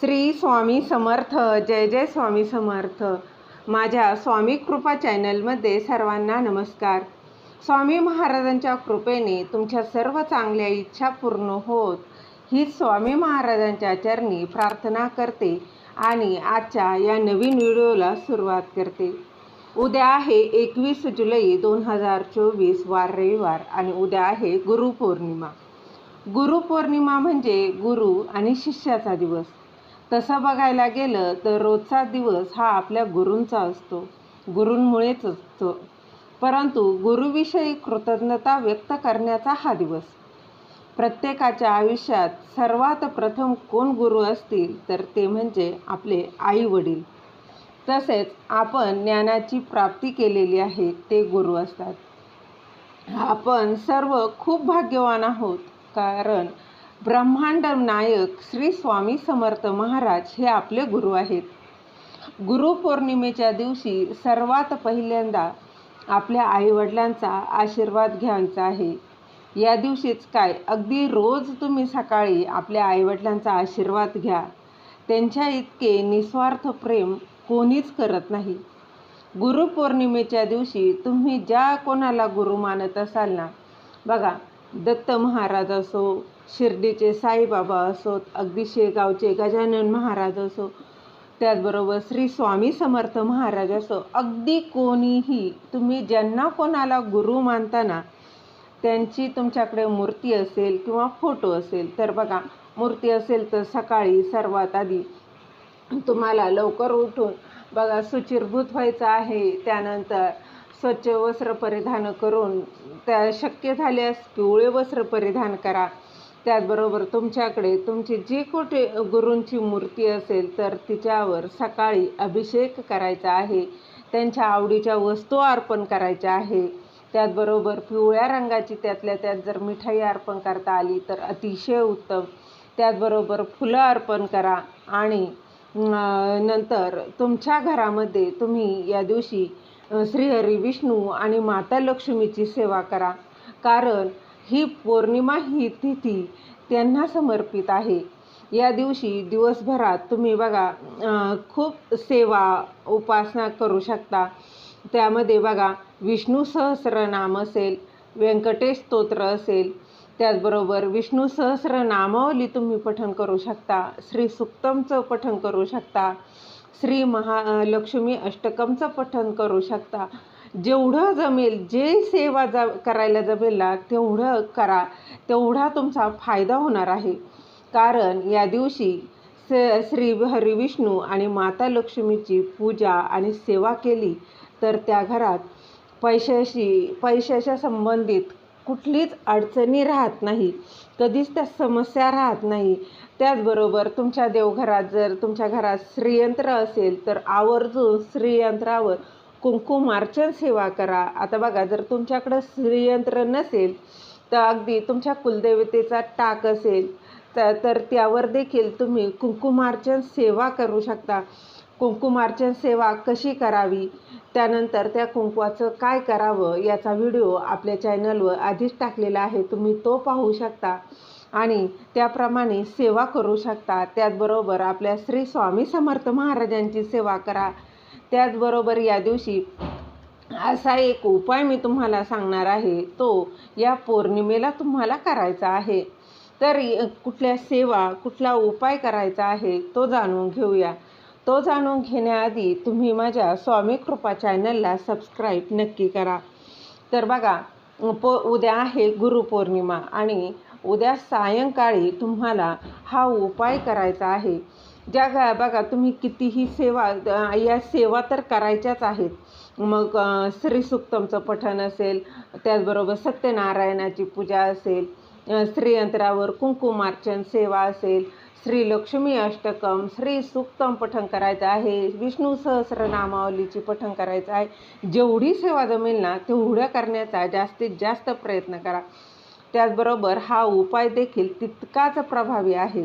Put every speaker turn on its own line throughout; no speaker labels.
श्री स्वामी समर्थ जय जय स्वामी समर्थ. माझ्या स्वामी कृपा चॅनलमध्ये सर्वांना नमस्कार. स्वामी महाराजांच्या कृपेने तुमच्या सर्व चांगल्या इच्छा पूर्ण होत. ही स्वामी महाराजांच्या चरणी प्रार्थना करते आणि आजच्या या नवीन व्हिडिओला सुरुवात करते. उद्या आहे एकवीस जुलै दोन हजार चोवीस वार रविवार आणि उद्या आहे गुरुपौर्णिमा गुरुपौर्णिमा म्हणजे गुरु आणि शिष्याचा दिवस. तसं बघायला गेलं तर रोजचा दिवस हा आपल्या गुरूंचा असतो. गुरूंमुळेच असतो. परंतु गुरुविषयी कृतज्ञता व्यक्त करण्याचा हा दिवस. प्रत्येकाच्या आयुष्यात सर्वात प्रथम कोण गुरु असतील तर ते म्हणजे आपले आई वडील तसेच आपण ज्ञानाची प्राप्ती केलेली आहे ते गुरु असतात. आपण सर्व खूप भाग्यवान आहोत. कारण ब्रह्मांड नायक श्री स्वामी समर्थ महाराज हे आपले गुरु आहेत. गुरुपौर्णिमेच्या दिवशी सर्वात पहिल्यांदा आपल्या आईवडिलांचा आशीर्वाद घ्यायचा आहे. या दिवशीच काय अगदी रोज तुम्ही सकाळी आपल्या आईवडिलांचा आशीर्वाद घ्या. त्यांच्या इतके निस्वार्थ प्रेम कोणीच करत नाही. गुरुपौर्णिमेच्या दिवशी तुम्ही ज्या कोणाला गुरु मानत असाल ना बघा दत्त महाराज असो शिर्डीचे साईबाबा असोत अगदी शेगावचे गजानन महाराज असो त्याचबरोबर श्री स्वामी समर्थ महाराज असो अगदी कोणीही तुम्ही ज्यांना कोणाला गुरु मानताना त्यांची तुमच्याकडे मूर्ती असेल किंवा फोटो असेल तर बघा मूर्ती असेल तर सकाळी सर्वात आधी तुम्हाला लवकर उठून बघा सुचिरभूत व्हायचं आहे त्यानंतर स्वच्छ वस्त्र परिधान करून त्या शक्य झाल्यास पिवळे वस्त्र परिधान करा त्याचबरोबर तुमच्याकडे तुमची जी कुठे गुरूंची मूर्ती असेल तर तिच्यावर सकाळी अभिषेक करायचा आहे. त्यांच्या आवडीच्या वस्तू अर्पण करायच्या आहे. त्याचबरोबर पिवळ्या रंगाची त्यातल्या त्यात जर मिठाई अर्पण करता आली तर अतिशय उत्तम. त्याचबरोबर फुलं अर्पण करा आणि नंतर तुमच्या घरामध्ये तुम्ही या दिवशी श्रीहरी विष्णू आणि माता लक्ष्मीची सेवा करा. कारण ही पौर्णिमा ही तिथी त्यांना समर्पित आहे. या दिवशी दिवसभरात तुम्ही बघा खूप सेवा उपासना करू शकता. त्यामध्ये बघा विष्णू सहस्रनाम असेल व्यंकटेश स्तोत्र असेल त्याचबरोबर विष्णू सहस्र नामावली तुम्ही पठण करू शकता श्री सुक्तमचं पठण करू शकता श्री महालक्ष्मी अष्टकमचं पठण करू शकता. जेवढं जमेल जे सेवा जा करायला जमेल ना तेवढं करा. तेवढा तुमचा फायदा होणार आहे. कारण या दिवशी स श्री हरिविष्णू आणि माता लक्ष्मीची पूजा आणि सेवा केली तर त्या घरात पैशाशी पैशाच्या संबंधित कुठलीच अडचणी राहत नाही. कधीच त्या समस्या राहत नाही. त्याचबरोबर तुमच्या देवघरात जर तुमच्या घरात श्रीयंत्र असेल तर आवर्जून श्रीयंत्रावर कुंकुमार्चन सेवा करा. आता बघा जर तुमच्याकडं श्रीयंत्र नसेल तर अगदी तुमच्या कुलदेवतेचा टाक असेल तर त्यावर देखील तुम्ही कुंकुमार्चन सेवा करू शकता. कुंकुमार्चन सेवा कशी करावी? त्यानंतर त्या कुंकवाचं काय करावं याचा व्हिडिओ आपल्या चॅनलवर आधीच टाकलेला आहे. तुम्ही तो पाहू शकता आणि त्याप्रमाणे सेवा करू शकता. त्याचबरोबर आपल्या श्री स्वामी समर्थ महाराजांची सेवा करा. त्याचबरोबर या दिवशी असा एक उपाय मी तुम्हाला सांगणार आहे. तो या पौर्णिमेला तुम्हाला करायचा आहे. तर कुठल्या सेवा कुठला उपाय करायचा आहे तो जाणून घेऊया. तो जाणून घेण्याआधी तुम्ही माझ्या स्वामी कृपा चॅनलला सबस्क्राईब नक्की करा. तर बघा प उद्या आहे गुरुपौर्णिमा आणि उद्या सायंकाळी तुम्हाला हा उपाय करायचा आहे. ज्या बघा तुम्ही कितीही सेवा या सेवा तर करायच्याच आहेत. मग श्रीसुक्तमचं पठण असेल त्याचबरोबर सत्यनारायणाची पूजा असेल श्रीयंत्रावर कुंकुमार्चन सेवा असेल श्री लक्ष्मी अष्टकम श्री सुक्तम पठण करायचं आहे विष्णू सहस्रनामावलीची पठण करायचं आहे. जेवढी सेवा जमेल ना तेवढ्या करण्याचा जास्तीत जास्त प्रयत्न करा. त्याचबरोबर हा उपाय देखील तितकाच प्रभावी आहे.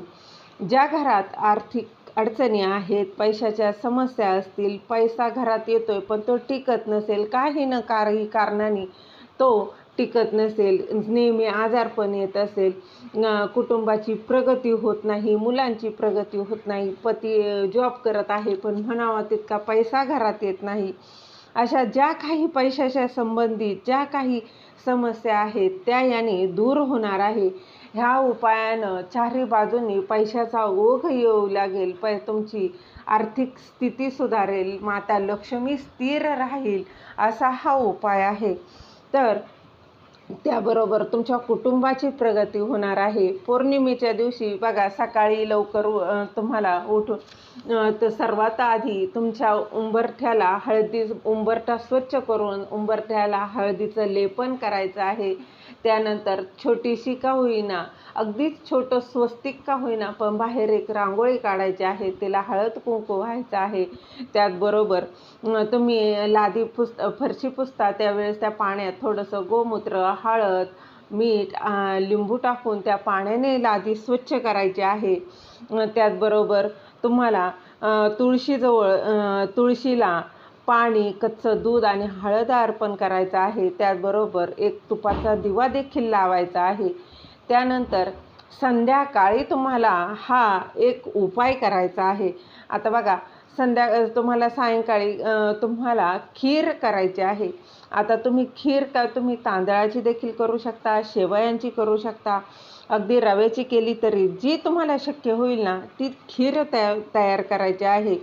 ज्या घरात आर्थिक अडचणी आहेत पैशाच्या समस्या असतील पैसा घरात येतोय पण तो टिकत नसेल काही न काही कारणाने तो टिकत नसेल नेहमी आजारपण येत असेल कुटुंबाची प्रगती होत नाही मुलांची प्रगती होत नाही पती जॉब करत आहे पण म्हणावा तितका पैसा घरात येत नाही. अशा ज्या काही पैशाच्या संबंधित ज्या काही समस्या आहेत त्या याने दूर होणार आहे. ह्या उपायानं चारही बाजूंनी पैशाचा ओघ येऊ लागेल पै तुमची आर्थिक स्थिती सुधारेल माता लक्ष्मी स्थिर राहील असा हा उपाय आहे. तर त्याबरोबर तुमच्या कुटुंबाची प्रगती होणार आहे. पौर्णिमेच्या दिवशी बघा सकाळी लवकर तुम्हाला उठून तर सर्वात आधी तुमच्या उंबरठ्याला हळदी उंबरठा स्वच्छ करून उंबरठ्याला हळदीचं लेपन करायचं आहे. त्यानंतर छोटीशी का होईना अगदीच छोटं स्वस्तिक का होईना पण बाहेर एक रांगोळी काढायची आहे तिला हळद कुंकू व्हायचं आहे. त्याचबरोबर तुम्ही लादी पुस फरशी पुसता त्यावेळेस त्या पाण्यात थोडंसं गोमूत्र हळद मीठ लिंबू टाकून त्या पाण्याने लादी स्वच्छ करायची आहे. त्याचबरोबर तुम्हाला तुळशीजवळ तुळशीला पाणी कच्चं दूध आणि हळद अर्पण करायचं आहे. त्याचबरोबर एक तुपाचा दिवा देखील लावायचा आहे. त्यानंतर संध्याकाळी तुम्हाला हा एक उपाय करायचा आहे. आता बघा संध्या तुम्हाला सायंकाळी तुम्हाला खीर करायची आहे. आता तुम्ही खीर का तुम्ही तांदळाची देखील करू शकता शेवयांची करू शकता. अगदी रव्याची केली तरी जी तुम्हाला शक्य होईल ना ती खीर तया तयार करायची आहे.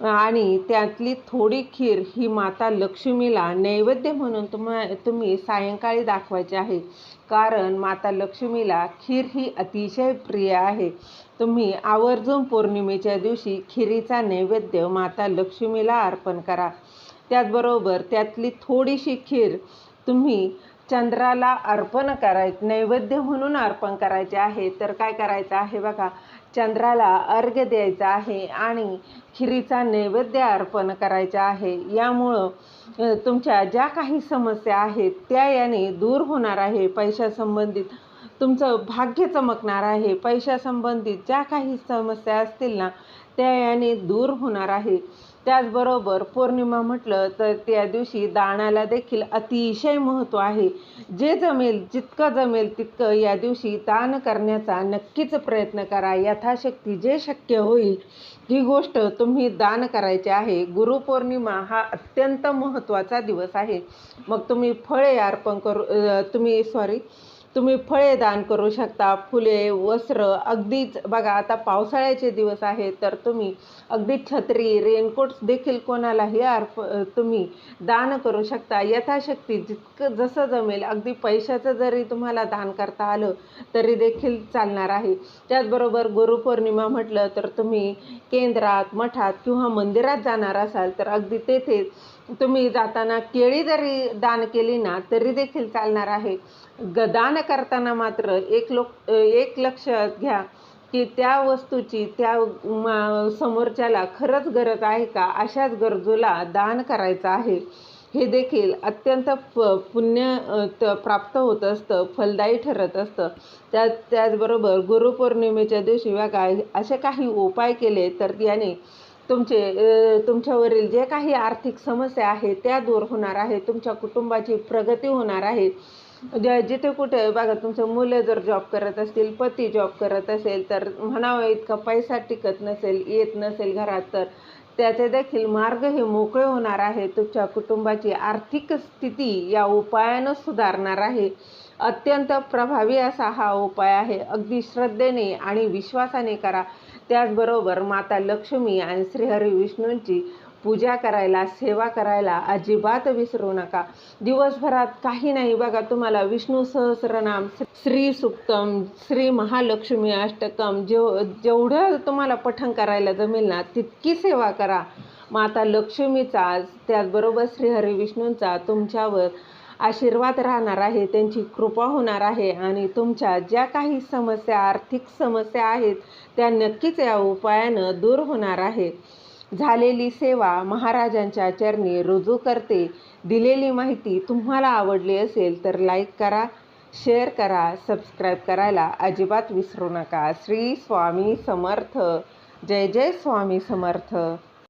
आणि त्यातली थोडी खीर ही माता लक्ष्मीला नैवेद्य म्हणून तुम्हा तुम्ही सायंकाळी दाखवायची आहे. कारण माता लक्ष्मीला खीर ही अतिशय प्रिय आहे. तुम्ही आवर्जून पौर्णिमेच्या दिवशी खिरीचा नैवेद्य माता लक्ष्मीला अर्पण करा. त्याचबरोबर त्यातली थोडीशी खीर तुम्ही चंद्राला अर्पण कराय नैवेद्य म्हणून अर्पण करायचे आहे. तर काय करायचं आहे बघा. चंद्राला अर्घ्य द्यायचा आहे आणि खिरीचा नैवेद्य अर्पण करायचा आहे. यामुळं तुमच्या ज्या काही समस्या आहेत त्या याने दूर होणार आहे. पैशासंबंधित तुमचं भाग्य चमकणार आहे. पैशासंबंधित ज्या काही समस्या असतील ना त्या याने दूर होणार आहे. त्याचबरोबर पौर्णिमा म्हटलं तर त्या दिवशी दानाला देखील अतिशय महत्त्व आहे. जे जमेल जितकं जमेल तितकं या दिवशी दान करण्याचा नक्कीच प्रयत्न करा. यथाशक्ती जे शक्य होईल ही गोष्ट तुम्ही दान करायची आहे. गुरुपौर्णिमा हा अत्यंत महत्त्वाचा दिवस आहे. मग तुम्ही फळे अर्पण करू तुम्ही सॉरी तुम्ही फळे दान करू शकता फुले वस्त्र. अगदीच बघा आता पावसाळ्याचे दिवस आहेत तर तुम्ही अगदी छत्री रेनकोट्स देखील कोणालाही अर्प तुम्ही दान करू शकता. यथाशक्ती जितकं जसं जमेल अगदी पैशाचं जरी तुम्हाला दान करता आलं तरी देखील चालणार आहे. त्याचबरोबर गुरुपौर्णिमा म्हटलं तर तुम्ही केंद्रात मठात किंवा मंदिरात जाणार असाल तर अगदी तेथे तुम्ही जाताना केळी जरी दान केली ना तरी देखील चालणार आहे. ग दान करताना मात्र एक लोक एक लक्षात घ्या की त्या वस्तूची त्या समोरच्याला खरंच गरज आहे का? अशाच गरजूला दान करायचं आहे. हे देखील अत्यंत प पुण्य त- प्राप्त होत असतं फलदायी ठरत असतं. त्या त्याचबरोबर गुरुपौर्णिमेच्या दिवशी वा काय असे काही उपाय केले तर याने तुमचे तुमच्यावरील जे काही आर्थिक समस्या आहेत त्या दूर होणार आहे तुमच्या कुटुंबाची प्रगती होणार आहे. जिथे कुठे बघा तुमचं मुलं जर जॉब करत असतील पती जॉब करत असेल तर म्हणावं इतका पैसा टिकत नसेल येत नसेल घरात तर त्याचे देखील मार्ग हे मोकळे होणार आहे. तुमच्या कुटुंबाची आर्थिक स्थिती या उपायानं सुधारणार आहे. अत्यंत प्रभावी असा हा उपाय आहे. अगदी श्रद्धेने आणि विश्वासाने करा. त्याचबरोबर माता लक्ष्मी आणि श्रीहरी विष्णूंची पूजा करायला सेवा करायला अजिबात विसरू नका. दिवसभरात काही नाही बघा तुम्हाला विष्णू सहस्रनाम श्री सुक्तम श्री महालक्ष्मी अष्टकम जेव जेवढं तुम्हाला पठण करायला जमेल ना तितकी सेवा करा. माता लक्ष्मीचा त्याचबरोबर श्रीहरी विष्णूंचा तुमच्यावर आशीर्वाद राहणार आहे त्यांची कृपा होणार आहे आणि तुमच्या ज्या काही समस्या आर्थिक समस्या आहेत त्या नक्कीच या उपायानं दूर होणार आहे. झालेली सेवा महाराजांच्या चरणी रुजू करते. दिलेली माहिती तुम्हाला आवडली असेल तर लाईक करा शेअर करा सबस्क्राईब करायला अजिबात विसरू नका. श्री स्वामी समर्थ. जय जय स्वामी समर्थ.